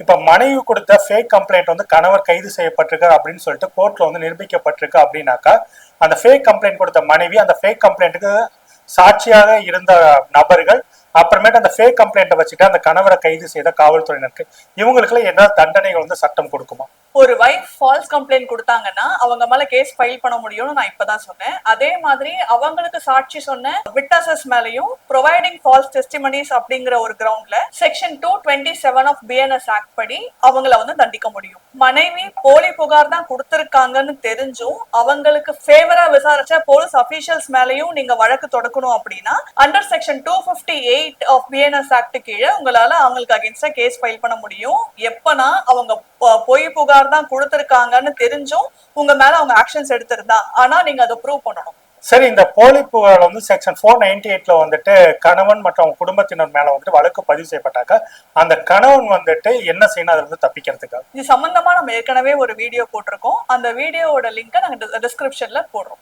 இப்ப மனைவி கொடுத்த ஃபேக் கம்ப்ளைண்ட் வந்து கணவர் கைது செய்யப்பட்டிருக்கு அப்படின்னு சொல்லிட்டு கோர்ட்ல வந்து நிரூபிக்கப்பட்டிருக்கு அப்படின்னாக்கா அந்த ஃபேக் கம்ப்ளைண்ட் கொடுத்த மனைவி அந்த ஃபேக் கம்ப்ளைண்ட்டுக்கு சாட்சியாக இருந்த நபர்கள் அப்புறமேட்டு அந்த ஃபேக் கம்ப்ளைண்ட்டை வச்சுட்டு அந்த கணவரை கைது செய்த காவல்துறையினருக்கு இவங்களுக்குலாம் என்ன தண்டனைகள் வந்து சட்டம் கொடுக்குமா? ஒரு வைஃப் ஃபால்ஸ் கம்ப்ளைண்ட் கொடுத்தாங்கன்னா அவங்க மேல கேஸ் ஃபைல் பண்ண முடியும்னு நான் இப்பதான் சொன்னேன். அதே மாதிரி அவங்களுக்கு சாட்சி சொன்ன விட்னஸஸ் மேலையும் ப்ரொவைடிங் ஃபால்ஸ் டெஸ்டிமனிஸ் அப்படிங்கிற ஒரு கிரவுண்ட்ல section two twenty seven of BNS act படி அவங்கள வந்து தண்டிக்க முடியும். மனைவி போலி புகார் தான் கொடுத்திருக்காங்கன்னு தெரிஞ்சும் அவங்களுக்கு ஃபேவரா விசாரிச்ச போலீஸ் அபிஷியல்ஸ் மேலயும் நீங்க வழக்கு தொடக்கணும் அப்படின்னா under section two fifty eight of BNS act கீழே உங்களால அவங்களுக்கு அகேன்ஸ்டா கேஸ் ஃபைல் பண்ண முடியும். எப்பனா அவங்க பொய் புகார் தான் கொடுத்திருக்காங்கன்னு தெரிஞ்சும் உங்க மேல அவங்க ஆக்ஷன்ஸ் எடுத்திருந்தா. ஆனா நீங்க அதை ப்ரூவ் பண்ணணும். சரி இந்த போலி புகார் வந்து செக்ஷன் ஃபோர் நைன்டி எயிட்ல வந்துட்டு கணவன் மற்றும் குடும்பத்தினர் மேல வந்துட்டு வழக்கு பதிவு செய்யப்பட்டாக்க அந்த கணவன் வந்துட்டு என்ன செய்யணும்? அதுல இருந்து தப்பிக்கிறதுக்காக இது சம்பந்தமா நம்ம ஏற்கனவே ஒரு வீடியோ போட்டிருக்கோம். அந்த வீடியோவோட லிங்கை நாங்க டிஸ்கிரிப்ஷன்ல போடுறோம்.